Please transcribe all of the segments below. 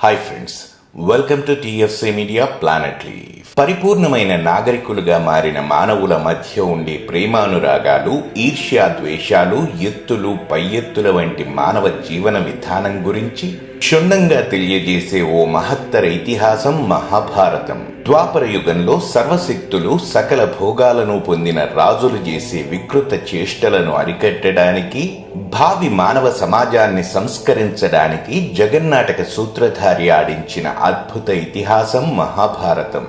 Hi friends welcome to TFC media ప్లానెట్లీ పరిపూర్ణమైన నాగరికులుగా మారిన మానవుల మధ్య ఉండే ప్రేమానురాగాలు ఈర్ష్యా ద్వేషాలు ఎత్తులు పై ఎత్తుల వంటి మానవ జీవన విధానం గురించి క్షుణ్ణంగా తెలియజేసే ఓ మహత్తర ఇతిహాసం మహాభారతం. ద్వాపర యుగంలో సర్వశక్తులు సకల భోగాలను పొందిన రాజులు చేసే వికృత చేష్టలను అరికట్టడానికి భావి మానవ సమాజాన్ని సంస్కరించడానికి జగన్నాటక సూత్రధారి ఆడించిన అద్భుత ఇతిహాసం మహాభారతం.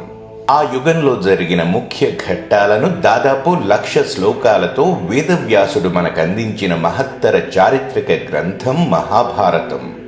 ఆ యుగంలో జరిగిన ముఖ్య ఘట్టాలను దాదాపు లక్ష శ్లోకాలతో వేదవ్యాసుడు మనకందించిన మహత్తర చారిత్రక గ్రంథం మహాభారతం.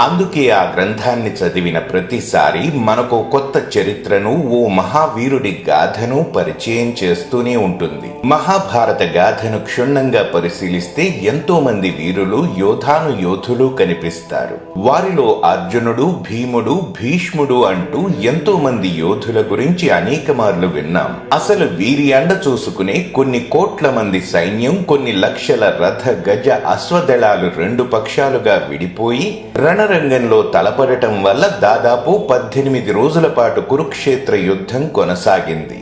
అందుకే ఆ గ్రంథాన్ని చదివిన ప్రతిసారి మనకు కొత్త చరిత్రను ఓ మహావీరుడి గాథను పరిచయం చేస్తూనే ఉంటుంది. మహాభారత గాథను క్షుణ్ణంగా పరిశీలిస్తే ఎంతో మంది వీరులు యోధాను యోధులు కనిపిస్తారు. వారిలో అర్జునుడు భీముడు భీష్ముడు అంటూ ఎంతో మంది యోధుల గురించి అనేక మార్లు విన్నాం. అసలు వీరి అండ చూసుకునే కొన్ని కోట్ల మంది సైన్యం కొన్ని లక్షల రథ గజ అశ్వదళాలు రెండు పక్షాలుగా విడిపోయి రణ రణరంగంలో తలపడటం వల్ల దాదాపు పద్దెనిమిది రోజుల పాటు కురుక్షేత్ర యుద్ధం కొనసాగింది.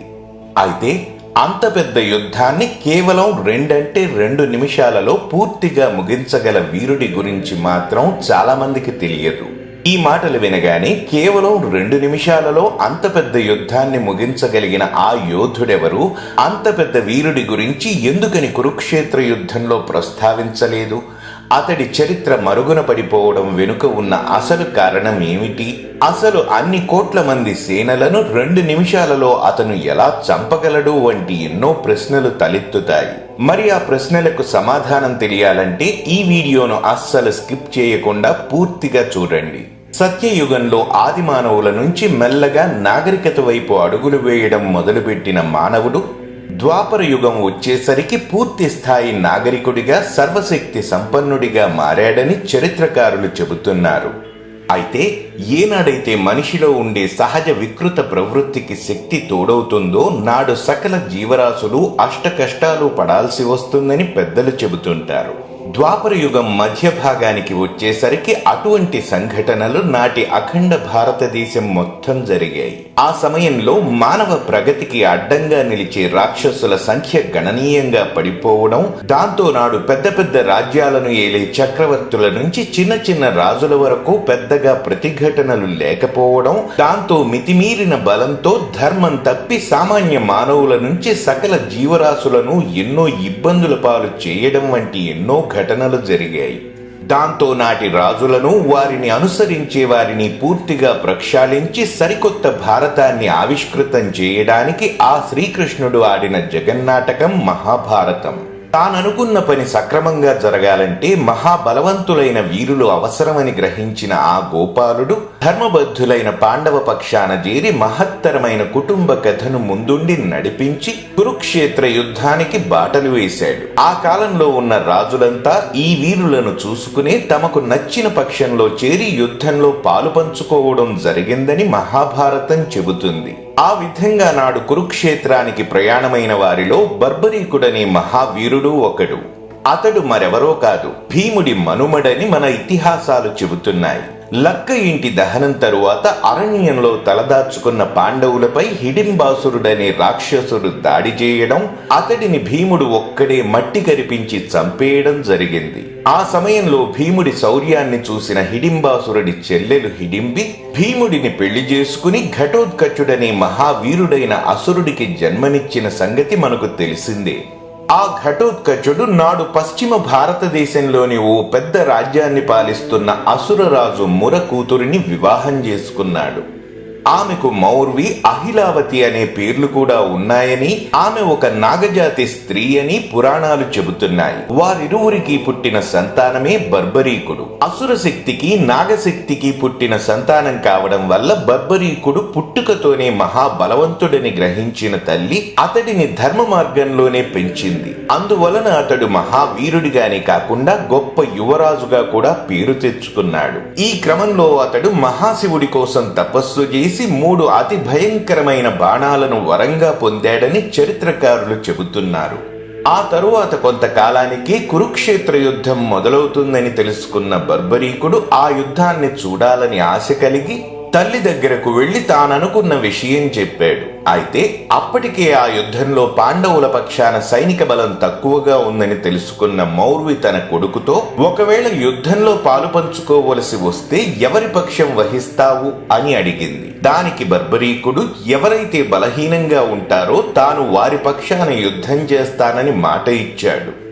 అయితే అంత పెద్ద యుద్ధాన్ని కేవలం రెండంటే రెండు నిమిషాలలో పూర్తిగా ముగించగల వీరుడి గురించి మాత్రం చాలా మందికి తెలియదు. ఈ మాటలు వినగానే కేవలం రెండు నిమిషాలలో అంత పెద్ద యుద్ధాన్ని ముగించగలిగిన ఆ యోధుడెవరు? అంత పెద్ద వీరుడి గురించి ఎందుకని కురుక్షేత్ర యుద్ధంలో ప్రస్తావించలేదు? అతడి చరిత్ర మరుగున పడిపోవడం వెనుక ఉన్న అసలు కారణం ఏమిటి? అసలు అన్ని కోట్ల మంది సేనలను రెండు నిమిషాలలో అతను ఎలా చంపగలడు? వంటి ఎన్నో ప్రశ్నలు తలెత్తుతాయి. మరి ఆ ప్రశ్నలకు సమాధానం తెలియాలంటే ఈ వీడియోను అస్సలు స్కిప్ చేయకుండా పూర్తిగా చూడండి. సత్యయుగంలో ఆది మానవుల నుంచి మెల్లగా నాగరికత వైపు అడుగులు వేయడం మొదలుపెట్టిన మానవుడు ద్వాపర యుగం వచ్చేసరికి పూర్తి స్థాయి నాగరికుడిగా సర్వశక్తి సంపన్నుడిగా మారాడని చరిత్రకారులు చెబుతున్నారు. అయితే ఏనాడైతే మనిషిలో ఉండే సహజ వికృత ప్రవృత్తికి శక్తి తోడవుతుందో నాడు సకల జీవరాశులు అష్టకష్టాలు పడాల్సి వస్తుందని పెద్దలు చెబుతుంటారు. ద్వాపర యుగం మధ్య భాగానికి వచ్చేసరికి అటువంటి సంఘటనలు నాటి అఖండ భారతదేశం మొత్తం జరిగాయి. ఆ సమయంలో మానవ ప్రగతికి అడ్డంగా నిలిచే రాక్షసుల సంఖ్య గణనీయంగా పడిపోవడం దాంతో నాడు పెద్ద పెద్ద రాజ్యాలను ఏలే చక్రవర్తుల నుంచి చిన్న చిన్న రాజుల వరకు పెద్దగా ప్రతిఘటనలు లేకపోవడం దాంతో మితిమీరిన బలంతో ధర్మం తప్పి సామాన్య మానవుల నుంచి సకల జీవరాశులను ఎన్నో ఇబ్బందుల పాలు చేయడం వంటి ఎన్నో ఘటనలు జరిగాయి. దాంతో నాటి రాజులను వారిని అనుసరించే వారిని పూర్తిగా ప్రక్షాళించి సరికొత్త భారతాన్ని ఆవిష్కృతం చేయడానికి ఆ శ్రీకృష్ణుడు ఆడిన జగన్నాటకం మహాభారతం. తాననుకున్న పని సక్రమంగా జరగాలంటే మహాబలవంతులైన వీరులు అవసరమని గ్రహించిన ఆ గోపాలుడు ధర్మబద్ధులైన పాండవ పక్షాన చేరి మహత్తరమైన కుటుంబ కథను ముందుండి నడిపించి కురుక్షేత్ర యుద్ధానికి బాటలు వేశాడు. ఆ కాలంలో ఉన్న రాజులంతా ఈ వీరులను చూసుకునే తమకు నచ్చిన పక్షంలో చేరి యుద్ధంలో పాలు పంచుకోవడం జరిగిందని మహాభారతం చెబుతుంది. ఆ విధంగా నాడు కురుక్షేత్రానికి ప్రయాణమైన వారిలో బర్బరీకుడనే మహావీరుడు ఒకడు. అతడు మరెవరో కాదు భీముడి మనుమడని మన ఇతిహాసాలు చెబుతున్నాయి. లక్క ఇంటి దహనం తరువాత అరణ్యంలో తలదాచుకున్న పాండవులపై హిడింబాసురుడనే రాక్షసుడు దాడి చేయడం అతడిని భీముడు ఒక్కడే మట్టి కరిపించి చంపేయడం జరిగింది. ఆ సమయంలో భీముడి శౌర్యాన్ని చూసిన హిడింబాసురుడి చెల్లెలు హిడింబి భీముడిని పెళ్ళి చేసుకుని ఘటోత్కచుడనే మహావీరుడైన అసురుడికి జన్మనిచ్చిన సంగతి మనకు తెలిసిందే. ఆ ఘటోత్కచుడు నాడు పశ్చిమ భారతదేశంలోని ఓ పెద్ద రాజ్యాన్ని పాలిస్తున్న అసురరాజు ముర కూతురిని వివాహం చేసుకున్నాడు. ఆమెకు మౌర్వి అహిలావతి అనే పేర్లు కూడా ఉన్నాయని ఆమె ఒక నాగజాతి స్త్రీ అని పురాణాలు చెబుతున్నాయి. వారిరువురికి పుట్టిన సంతానమే బర్బరీకుడు. అసుర శక్తికి నాగశక్తికి పుట్టిన సంతానం కావడం వల్ల బర్బరీకుడు పుట్టుకతోనే మహాబలవంతుడని గ్రహించిన తల్లి అతడిని ధర్మ మార్గంలోనే పెంచింది. అందువలన అతడు మహావీరుడిగానే కాకుండా గొప్ప యువరాజుగా కూడా పేరు తెచ్చుకున్నాడు. ఈ క్రమంలో అతడు మహాశివుడి కోసం తపస్సు చేసి మూడు అతి భయంకరమైన బాణాలను వరంగా పొందాడని చరిత్రకారులు చెబుతున్నారు. ఆ తరువాత కొంతకాలానికి కురుక్షేత్ర యుద్ధం మొదలవుతుందని తెలుసుకున్న బర్బరీకుడు ఆ యుద్ధాన్ని చూడాలని ఆశ కలిగి తల్లి దగ్గరకు వెళ్ళి తాననుకున్న విషయం చెప్పాడు. అయితే అప్పటికే ఆ యుద్ధంలో పాండవుల పక్షాన సైనిక బలం తక్కువగా ఉందని తెలుసుకున్న మౌర్వి తన కొడుకుతో ఒకవేళ యుద్ధంలో పాలు పంచుకోవలసి వస్తే ఎవరి పక్షం వహిస్తావు? అని అడిగింది. దానికి బర్బరీకుడు ఎవరైతే బలహీనంగా ఉంటారో తాను వారి పక్షాన యుద్ధం చేస్తానని మాట ఇచ్చాడు.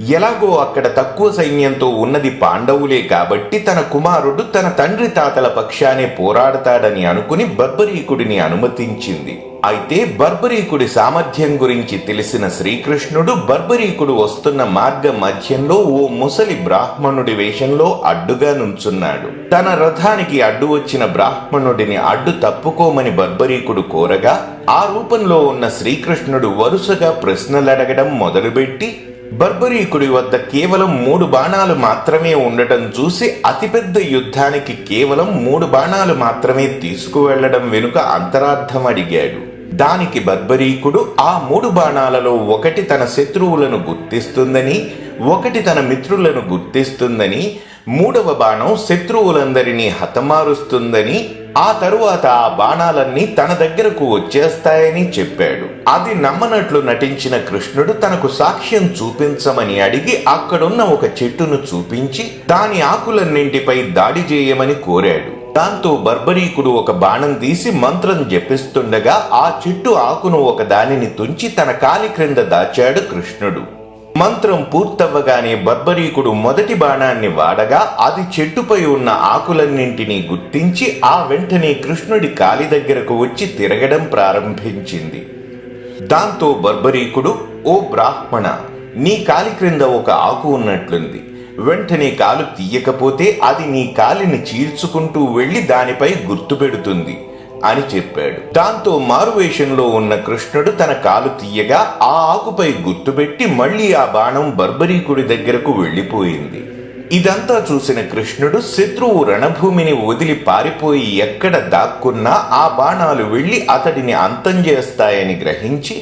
ఎలాగో అక్కడ తక్కువ సైన్యంతో ఉన్నది పాండవులే కాబట్టి తన కుమారుడు తన తండ్రి తాతల పక్షానే పోరాడతాడని అనుకుని బర్బరీకుడిని అనుమతించింది. అయితే బర్బరీకుడి సామర్థ్యం గురించి తెలిసిన శ్రీకృష్ణుడు బర్బరీకుడు వస్తున్న మార్గ మధ్యంలో ఓ ముసలి బ్రాహ్మణుడి వేషంలో అడ్డుగా నుంచున్నాడు. తన రథానికి అడ్డు వచ్చిన బ్రాహ్మణుడిని అడ్డు తప్పుకోమని బర్బరీకుడు కోరగా ఆ రూపంలో ఉన్న శ్రీకృష్ణుడు వరుసగా ప్రశ్నలడగడం మొదలుపెట్టి బర్బరీకుడి వద్ద కేవలం మూడు బాణాలు మాత్రమే ఉండటం చూసి అతిపెద్ద యుద్ధానికి కేవలం మూడు బాణాలు మాత్రమే తీసుకువెళ్ళడం వెనుక అంతరార్థం అడిగాడు. దానికి బర్బరీకుడు ఆ మూడు బాణాలలో ఒకటి తన శత్రువులను గుర్తిస్తుందని ఒకటి తన మిత్రులను గుర్తిస్తుందని మూడవ బాణం శత్రువులందరినీ హతమారుస్తుందని ఆ తరువాత ఆ బాణాలన్నీ తన దగ్గరకు వచ్చేస్తాయని చెప్పాడు. అది నమ్మనట్లు నటించిన కృష్ణుడు తనకు సాక్ష్యం చూపించమని అడిగి అక్కడున్న ఒక చెట్టును చూపించి దాని ఆకులన్నింటిపై దాడి చేయమని కోరాడు. దాంతో బర్బరీకుడు ఒక బాణం తీసి మంత్రం జపిస్తుండగా ఆ చెట్టు ఆకును ఒక దానిని తుంచి తన కాలి క్రింద దాచాడు కృష్ణుడు. మంత్రం పూర్తవ్వగానే బర్బరీకుడు మొదటి బాణాన్ని వాడగా అది చెట్టుపై ఉన్న ఆకులన్నింటినీ గుర్తించి ఆ వెంటనే కృష్ణుడి కాలి దగ్గరకు వచ్చి తిరగడం ప్రారంభించింది. దాంతో బర్బరీకుడు ఓ బ్రాహ్మణ నీ కాలి క్రింద ఒక ఆకు ఉన్నట్లుంది. వెంటనే కాలు తీయకపోతే అది నీ కాలిని చీల్చుకుంటూ వెళ్ళి దానిపై గుర్తుపెడుతుంది. అని చెప్పాడు. దాంతో మారువేషంలో ఉన్న కృష్ణుడు తన కాలు తీయగా ఆ ఆకుపై గుర్తుపెట్టి మళ్ళీ ఆ బాణం బర్బరీకుడి దగ్గరకు వెళ్ళిపోయింది ఇదంతా చూసిన కృష్ణుడు శత్రువు రణభూమిని వదిలి పారిపోయి ఎక్కడ దాక్కున్నా ఆ బాణాలు వెళ్ళి అతడిని అంతం చేస్తాయని గ్రహించి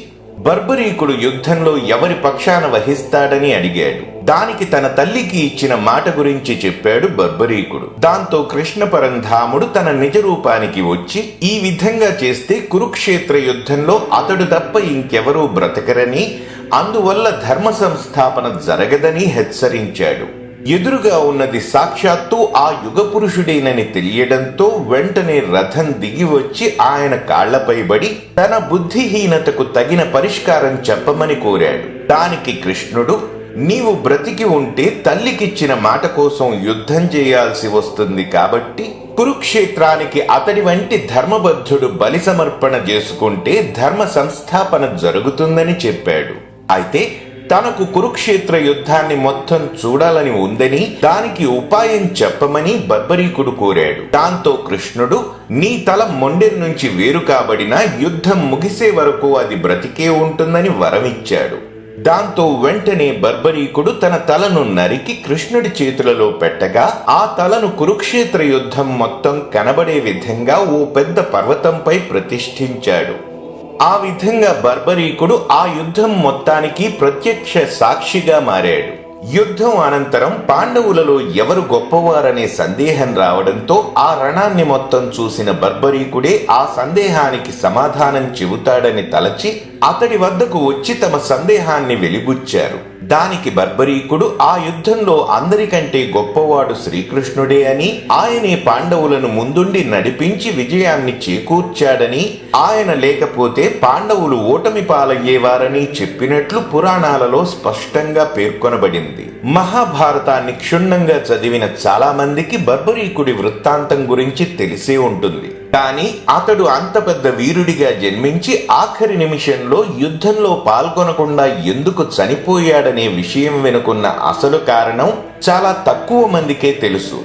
బర్బరీకుడు యుద్ధంలో ఎవరి పక్షాన వహిస్తాడని అడిగాడు. దానికి తన తల్లికి ఇచ్చిన మాట గురించి చెప్పాడు బర్బరీకుడు. దాంతో కృష్ణ పరంధాముడు తన నిజ రూపానికి వచ్చి ఈ విధంగా చేస్తే కురుక్షేత్ర యుద్ధంలో అతడు తప్ప ఇంకెవరూ బ్రతకరని అందువల్ల ధర్మ సంస్థాపన జరగదని హెచ్చరించాడు. ఎదురుగా ఉన్నది సాక్షాత్తు ఆ యుగ పురుషుడేనని తెలియడంతో వెంటనే రథం దిగి వచ్చి ఆయన కాళ్ళపై బడి తన బుద్ధిహీనతకు తగిన పరిష్కారం చెప్పమని కోరాడు. దానికి కృష్ణుడు నీవు బ్రతికి ఉంటే తల్లికిచ్చిన మాట కోసం యుద్ధం చేయాల్సి వస్తుంది కాబట్టి కురుక్షేత్రానికి అతడి వంటి ధర్మబద్ధుడు బలి సమర్పణ చేసుకుంటే ధర్మ సంస్థాపన జరుగుతుందని చెప్పాడు. అయితే తనకు కురుక్షేత్ర యుద్ధాన్ని మొత్తం చూడాలని ఉందని దానికి ఉపాయం చెప్పమని బర్బరీకుడు కోరాడు. దాంతో కృష్ణుడు నీ తల మొండెర్ నుంచి వేరు కాబడిన యుద్ధం ముగిసే వరకు అది బ్రతికే ఉంటుందని వరమిచ్చాడు. దాంతో వెంటనే బర్బరీకుడు తన తలను నరికి కృష్ణుడి చేతులలో పెట్టగా ఆ తలను కురుక్షేత్ర యుద్ధం మొత్తం కనబడే విధంగా ఓ పెద్ద పర్వతంపై ప్రతిష్ఠించాడు. ఆ విధంగా బర్బరీకుడు ఆ యుద్ధం మొత్తానికి ప్రత్యక్ష సాక్షిగా మారాడు. యుద్ధం అనంతరం పాండవులలో ఎవరు గొప్పవారనే సందేహం రావడంతో ఆ రణాన్ని మొత్తం చూసిన బర్బరీకుడే ఆ సందేహానికి సమాధానం చెబుతాడని తలచి అతడి వద్దకు వచ్చి తమ సందేహాన్ని వెలిబుచ్చారు. దానికి బర్బరీకుడు ఆ యుద్ధంలో అందరికంటే గొప్పవాడు శ్రీకృష్ణుడే అని ఆయనే పాండవులను ముందుండి నడిపించి విజయాన్ని చేకూర్చాడని ఆయన లేకపోతే పాండవులు ఓటమి పాలయ్యేవారని చెప్పినట్లు పురాణాలలో స్పష్టంగా పేర్కొనబడింది. మహాభారతాన్ని క్షుణ్ణంగా చదివిన చాలా మందికి బర్బరీకుడి వృత్తాంతం గురించి తెలిసే ఉంటుంది. కానీ అతడు అంత పెద్ద వీరుడిగా జన్మించి ఆఖరి నిమిషంలో యుద్ధంలో పాల్గొనకుండా ఎందుకు చనిపోయాడనే విషయం వెనుకున్న అసలు కారణం చాలా తక్కువ మందికే తెలుసు.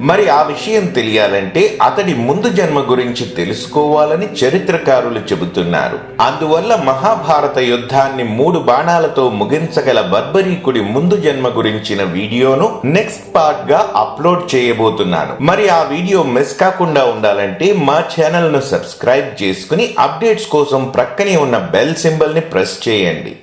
మరి ఆ విషయం తెలియాలంటే అతడి ముందు జన్మ గురించి తెలుసుకోవాలని చరిత్రకారులు చెబుతున్నారు. అందువల్ల మహాభారత యుద్ధాన్ని మూడు బాణాలతో ముగించగల బర్బరీకుడి ముందు జన్మ గురించిన వీడియోను నెక్స్ట్ పార్ట్గా అప్లోడ్ చేయబోతున్నాను. మరి ఆ వీడియో మిస్ కాకుండా ఉండాలంటే మా ఛానల్ను సబ్స్క్రైబ్ చేసుకుని అప్డేట్స్ కోసం ప్రక్కనే ఉన్న బెల్ సింబల్ని ప్రెస్ చేయండి.